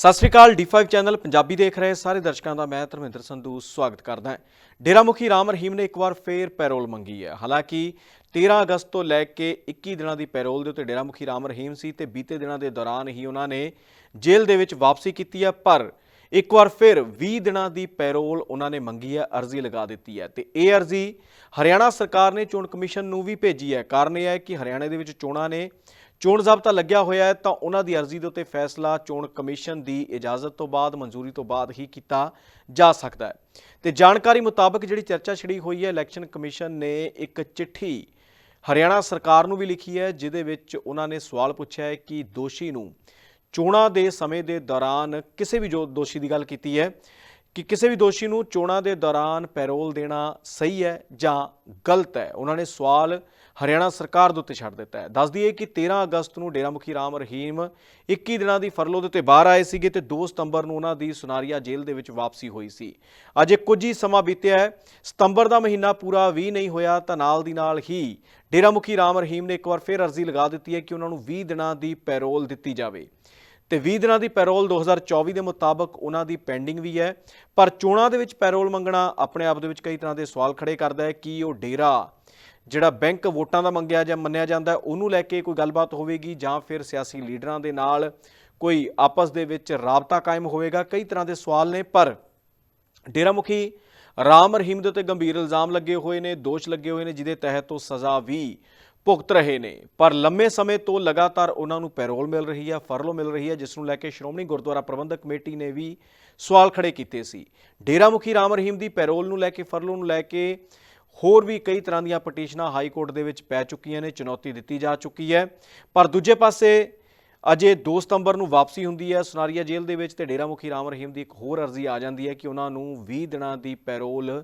ਸਤਿ ਸ਼੍ਰੀ ਅਕਾਲ D5 channel Punjabi ਦੇਖ ਰਹੇ ਸਾਰੇ ਦਰਸ਼ਕਾਂ ਦਾ ਮੈਂ ਧਰਮਿੰਦਰ ਸੰਧੂ ਸਵਾਗਤ ਕਰਦਾ ਹਾਂ। ਡੇਰਾ ਮੁਖੀ ਰਾਮ ਰਹੀਮ ਨੇ ਇੱਕ ਵਾਰ ਫੇਰ ਪੈਰੋਲ ਮੰਗੀ ਹੈ। ਹਾਲਾਂਕਿ 13 ਅਗਸਤ ਤੋਂ ਲੈ ਕੇ 21 ਦਿਨਾਂ ਦੀ ਪੈਰੋਲ ਦੇ ਉੱਤੇ ਡੇਰਾ ਮੁਖੀ ਰਾਮ ਰਹੀਮ ਸੀ ਤੇ ਬੀਤੇ ਦਿਨਾਂ ਦੇ ਦੌਰਾਨ ਹੀ ਉਹਨਾਂ ਨੇ ਜੇਲ੍ਹ ਦੇ ਵਿੱਚ ਵਾਪਸੀ ਕੀਤੀ ਹੈ, ਪਰ ਇੱਕ ਵਾਰ ਫਿਰ 20 ਦਿਨਾਂ ਦੀ ਪੈਰੋਲ ਉਹਨਾਂ ਨੇ ਮੰਗੀ ਹੈ, ਅਰਜ਼ੀ ਲਗਾ ਦਿੱਤੀ ਹੈ ਤੇ ਇਹ ਅਰਜ਼ੀ ਹਰਿਆਣਾ ਸਰਕਾਰ ਨੇ ਚੋਣ ਕਮਿਸ਼ਨ ਨੂੰ ਵੀ ਭੇਜੀ ਹੈ। ਕਾਰਨ ਇਹ ਹੈ ਕਿ ਹਰਿਆਣੇ ਦੇ ਵਿੱਚ ਚੋਣਾਂ ਨੇ ਚੋਣ ਜ਼ਾਬਤਾ ਲੱਗਿਆ ਹੋਇਆ ਹੈ, ਤਾਂ ਉਹਨਾਂ ਦੀ ਅਰਜ਼ੀ ਦੇ ਉੱਤੇ ਫੈਸਲਾ ਚੋਣ ਕਮਿਸ਼ਨ ਦੀ ਇਜਾਜ਼ਤ ਤੋਂ ਬਾਅਦ, ਮਨਜ਼ੂਰੀ ਤੋਂ ਬਾਅਦ ਹੀ ਕੀਤਾ ਜਾ ਸਕਦਾ ਹੈ। ਤੇ ਜਾਣਕਾਰੀ ਮੁਤਾਬਕ ਜਿਹੜੀ ਚਰਚਾ ਛਿੜੀ ਹੋਈ ਹੈ, ਇਲੈਕਸ਼ਨ ਕਮਿਸ਼ਨ ਨੇ ਇੱਕ ਚਿੱਠੀ ਹਰਿਆਣਾ ਸਰਕਾਰ ਨੂੰ ਵੀ ਲਿਖੀ ਹੈ, ਜਿਹਦੇ ਵਿੱਚ ਉਹਨਾਂ ਨੇ ਸਵਾਲ ਪੁੱਛਿਆ ਹੈ ਕਿ ਦੋਸ਼ੀ ਨੂੰ ਚੋਣਾਂ ਦੇ ਸਮੇਂ ਦੇ ਦੌਰਾਨ ਕਿਸੇ ਵੀ ਜੋ ਦੋਸ਼ੀ ਦੀ ਗੱਲ ਕੀਤੀ ਹੈ, ਕਿ ਕਿਸੇ ਵੀ ਦੋਸ਼ੀ ਨੂੰ ਚੋਣਾਂ ਦੇ ਦੌਰਾਨ ਪੈਰੋਲ ਦੇਣਾ ਸਹੀ ਹੈ ਜਾਂ ਗਲਤ ਹੈ। ਉਹਨਾਂ ਨੇ ਸਵਾਲ ਹਰਿਆਣਾ ਸਰਕਾਰ ਦੇ ਉੱਤੇ ਛੱਡ ਦਿੱਤਾ ਹੈ। ਦੱਸ ਦਈਏ ਕਿ 13 ਅਗਸਤ ਨੂੰ ਡੇਰਾ ਮੁਖੀ ਰਾਮ ਰਹੀਮ 21 ਦਿਨਾਂ ਦੀ ਫਰਲੋ ਦੇ ਉੱਤੇ ਬਾਹਰ ਆਏ ਸੀਗੇ ਤੇ 2 ਸਤੰਬਰ ਨੂੰ ਉਹਨਾਂ ਦੀ ਸੁਨਾਰੀਆ ਜੇਲ੍ਹ ਦੇ ਵਿੱਚ ਵਾਪਸੀ ਹੋਈ ਸੀ। ਅਜੇ ਕੁਝ ਹੀ ਸਮਾਂ ਬੀਤਿਆ ਹੈ। ਸਤੰਬਰ ਦਾ ਮਹੀਨਾ ਪੂਰਾ ਵੀ ਨਹੀਂ ਹੋਇਆ ਤਾਂ ਨਾਲ ਦੀ ਨਾਲ ਹੀ ਡੇਰਾ ਮੁਖੀ ਰਾਮ ਰਹੀਮ ਨੇ ਇੱਕ ਵਾਰ ਫਿਰ ਅਰਜ਼ੀ ਲਗਾ ਦਿੱਤੀ ਹੈ ਕਿ ਉਹਨਾਂ ਨੂੰ 20 ਦਿਨਾਂ ਦੀ ਪੈਰੋਲ ਦਿੱਤੀ ਜਾਵੇ। ਤੇ 20 ਦਿਨਾਂ ਦੀ ਪੈਰੋਲ 2024 ਦੇ ਮੁਤਾਬਕ ਉਹਨਾਂ ਦੀ ਪੈਂਡਿੰਗ ਵੀ ਹੈ। ਪਰ ਚੋਣਾਂ ਦੇ ਵਿੱਚ ਪੈਰੋਲ ਮੰਗਣਾ ਆਪਣੇ ਆਪ ਦੇ ਵਿੱਚ ਕਈ ਤਰ੍ਹਾਂ ਦੇ ਸਵਾਲ ਖੜੇ ਕਰਦਾ ਹੈ ਕਿ ਉਹ ਡੇਰਾ ਜਿਹੜਾ ਬੈਂਕ ਵੋਟਾਂ ਦਾ ਮੰਗਿਆ ਜਾਂ ਮੰਨਿਆ ਜਾਂਦਾ, ਉਹਨੂੰ ਲੈ ਕੇ ਕੋਈ ਗੱਲਬਾਤ ਹੋਵੇਗੀ ਜਾਂ ਫਿਰ ਸਿਆਸੀ ਲੀਡਰਾਂ ਦੇ ਨਾਲ ਕੋਈ ਆਪਸ ਦੇ ਵਿੱਚ ਰਾਬਤਾ ਕਾਇਮ ਹੋਵੇਗਾ? ਕਈ ਤਰ੍ਹਾਂ ਦੇ ਸਵਾਲ ਨੇ, ਪਰ ਡੇਰਾ ਮੁਖੀ ਰਾਮ ਰਹੀਮ ਦੇ ਉੱਤੇ ਗੰਭੀਰ ਇਲਜ਼ਾਮ ਲੱਗੇ ਹੋਏ ਨੇ, ਦੋਸ਼ ਲੱਗੇ ਹੋਏ ਨੇ, ਜਿਹਦੇ ਤਹਿਤ ਉਹ ਸਜ਼ਾ ਵੀ ਭੁਗਤ ਰਹੇ ਨੇ। ਪਰ ਲੰਮੇ ਸਮੇਂ ਤੋਂ ਲਗਾਤਾਰ ਉਹਨਾਂ ਨੂੰ ਪੈਰੋਲ ਮਿਲ ਰਹੀ ਹੈ ਫਰਲੋ ਮਿਲ ਰਹੀ ਹੈ ਜਿਸ ਨੂੰ ਲੈ ਕੇ ਸ਼੍ਰੋਮਣੀ ਗੁਰਦੁਆਰਾ ਪ੍ਰਬੰਧਕ ਕਮੇਟੀ ਨੇ ਵੀ ਸਵਾਲ ਖੜੇ ਕੀਤੇ ਸੀ। ਡੇਰਾ ਮੁਖੀ ਰਾਮ ਰਹੀਮ ਦੀ ਪੈਰੋਲ ਨੂੰ ਲੈ ਕੇ, ਫਰਲੋ ਨੂੰ ਲੈ ਕੇ ਹੋਰ ਵੀ ਕਈ ਤਰ੍ਹਾਂ ਦੀਆਂ ਪਟੀਸ਼ਨਾਂ ਹਾਈ ਕੋਰਟ ਦੇ ਵਿੱਚ ਪੈ ਚੁੱਕੀਆਂ ਨੇ, ਚੁਣੌਤੀ ਦਿੱਤੀ ਜਾ ਚੁੱਕੀ ਹੈ। ਪਰ ਦੂਜੇ ਪਾਸੇ ਅਜੇ 2 ਸਤੰਬਰ ਨੂੰ ਵਾਪਸੀ ਹੁੰਦੀ ਹੈ। ਸੁਨਾਰੀਆ ਜੇਲ੍ਹ ਦੇ ਵਿੱਚ ਤੇ ਡੇਰਾ ਮੁਖੀ ਰਾਮ ਰਹੀਮ ਦੀ ਇੱਕ ਹੋਰ ਅਰਜ਼ੀ ਆ ਜਾਂਦੀ ਹੈ ਕਿ ਉਹਨਾਂ ਨੂੰ 20 ਦਿਨਾਂ ਦੀ ਪੈਰੋਲ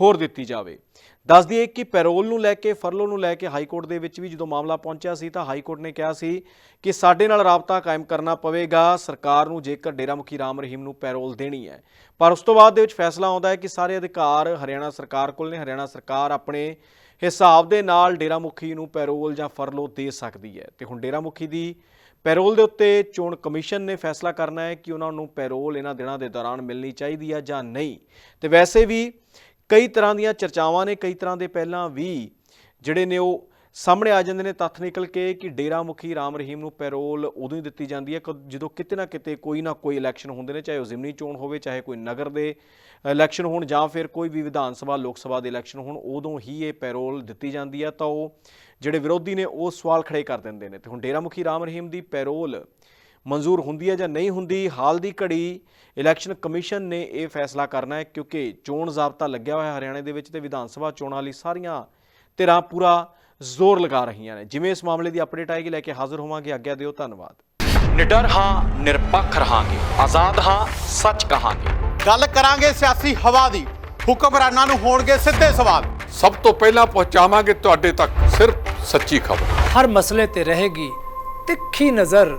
ਹੋਰ ਦਿੱਤੀ ਜਾਵੇ। ਦੱਸ ਦਈਏ ਕਿ ਪੈਰੋਲ ਨੂੰ ਲੈ ਕੇ, ਫਰਲੋ ਨੂੰ ਲੈ ਕੇ ਹਾਈ ਕੋਰਟ ਦੇ ਵਿੱਚ ਵੀ ਜਦੋਂ ਮਾਮਲਾ ਪਹੁੰਚਿਆ ਸੀ ਤਾਂ ਹਾਈ ਕੋਰਟ ਨੇ ਕਿਹਾ ਸੀ ਕਿ ਸਾਡੇ ਨਾਲ ਰਾਬਤਾ ਕਾਇਮ ਕਰਨਾ ਪਵੇਗਾ। ਸਰਕਾਰ ਨੂੰ ਜੇਕਰ ਡੇਰਾ ਮੁਖੀ ਰਾਮ ਰਹੀਮ ਨੂੰ ਪੈਰੋਲ ਦੇਣੀ ਹੈ। ਪਰ ਉਸ ਤੋਂ ਬਾਅਦ ਦੇ ਵਿੱਚ ਫੈਸਲਾ ਆਉਂਦਾ ਹੈ ਕਿ ਸਾਰੇ ਅਧਿਕਾਰ ਹਰਿਆਣਾ ਸਰਕਾਰ ਕੋਲ ਨੇ। ਹਰਿਆਣਾ ਸਰਕਾਰ ਆਪਣੇ ਹਿਸਾਬ ਦੇ ਨਾਲ ਡੇਰਾ ਮੁਖੀ ਨੂੰ ਪੈਰੋਲ ਜਾਂ ਫਰਲੋ ਦੇ ਸਕਦੀ ਹੈ। ਤੇ ਹੁਣ ਡੇਰਾ ਮੁਖੀ ਦੀ ਪੈਰੋਲ ਦੇ ਉੱਤੇ ਚੋਣ ਕਮਿਸ਼ਨ ਨੇ ਫੈਸਲਾ ਕਰਨਾ ਹੈ ਕਿ ਉਹਨਾਂ ਨੂੰ ਪੈਰੋਲ ਇਹਨਾਂ ਦਿਨਾਂ ਦੇ ਦੌਰਾਨ ਮਿਲਣੀ ਚਾਹੀਦੀ ਹੈ ਜਾਂ ਨਹੀਂ। ਤੇ ਵੈਸੇ ਵੀ ਕਈ ਤਰ੍ਹਾਂ ਦੀਆਂ ਚਰਚਾਵਾਂ ਨੇ, ਕਈ ਤਰ੍ਹਾਂ ਦੇ ਪਹਿਲਾਂ ਵੀ ਜਿਹੜੇ ਨੇ ਉਹ ਸਾਹਮਣੇ ਆ ਜਾਂਦੇ ਨੇ, ਤੱਥ ਨਿਕਲ ਕੇ ਕਿ ਡੇਰਾ ਮੁਖੀ ਰਾਮ ਰਹੀਮ ਨੂੰ ਪੈਰੋਲ ਉਦੋਂ ਹੀ ਦਿੱਤੀ ਜਾਂਦੀ ਹੈ, ਕਦ- ਜਦੋਂ ਕਿਤੇ ਨਾ ਕਿਤੇ ਕੋਈ ਨਾ ਕੋਈ ਇਲੈਕਸ਼ਨ ਹੁੰਦੇ ਨੇ, ਚਾਹੇ ਉਹ ਜ਼ਿਮਨੀ ਚੋਣ ਹੋਵੇ, ਚਾਹੇ ਕੋਈ ਨਗਰ ਦੇ ਇਲੈਕਸ਼ਨ ਹੋਣ ਜਾਂ ਫਿਰ ਕੋਈ ਵੀ ਵਿਧਾਨ ਸਭਾ, ਲੋਕ ਸਭਾ ਦੇ ਇਲੈਕਸ਼ਨ ਹੋਣ, ਉਦੋਂ ਹੀ ਇਹ ਪੈਰੋਲ ਦਿੱਤੀ ਜਾਂਦੀ ਹੈ। ਤਾਂ ਉਹ ਜਿਹੜੇ ਵਿਰੋਧੀ ਨੇ, ਉਹ ਸਵਾਲ ਖੜੇ ਕਰ ਦਿੰਦੇ ਨੇ। ਤੇ ਹੁਣ ਡੇਰਾ ਮੁਖੀ ਰਾਮ ਰਹੀਮ ਦੀ ਪੈਰੋਲ ਮਨਜ਼ੂਰ ਹੁੰਦੀ ਹੈ ਜਾਂ ਨਹੀਂ ਹੁੰਦੀ ਹਾਲ ਦੀ ਘੜੀ ਇਲੈਕਸ਼ਨ ਕਮਿਸ਼ਨ ਨੇ ਇਹ ਫੈਸਲਾ ਕਰਨਾ ਹੈ ਕਿਉਂਕਿ ਚੋਣ ਜ਼ਾਬਤਾ ਲੱਗਿਆ ਹੋਇਆ ਹਰਿਆਣੇ ਦੇ ਵਿੱਚ ਤੇ ਵਿਧਾਨ ਸਭਾ ਚੋਣਾਂ ਲਈ ਸਾਰੀਆਂ ਧਿਰਾਂ ਪੂਰਾ ਜ਼ੋਰ ਲਗਾ ਰਹੀਆਂ ਨੇ। ਜਿਵੇਂ ਇਸ ਮਾਮਲੇ ਦੀ ਅਪਡੇਟ ਆਏਗੀ ਲੈ ਕੇ ਹਾਜ਼ਰ ਹੋਵਾਂਗੇ। ਆਗਿਆ ਦਿਓ ਧੰਨਵਾਦ। ਨਿਡਰ ਹਾਂ ਨਿਰਪੱਖ ਰਹਾਂਗੇ। ਆਜ਼ਾਦ ਹਾਂ ਸੱਚ ਕਹਾਂਗੇ। ਗੱਲ ਕਰਾਂਗੇ ਸਿਆਸੀ ਹਵਾ ਦੀ। ਹੁਕਮਰਾਨਾਂ ਨੂੰ ਹੋਣਗੇ ਸਿੱਧੇ ਸਵਾਲ। ਸਭ ਤੋਂ ਪਹਿਲਾਂ ਪਹੁੰਚਾਵਾਂਗੇ ਤੁਹਾਡੇ ਤੱਕ ਸਿਰਫ ਸੱਚੀ ਖਬਰ। ਹਰ ਮਸਲੇ ਤੇ ਰਹੇਗੀ ਤਿੱਖੀ ਨਜ਼ਰ।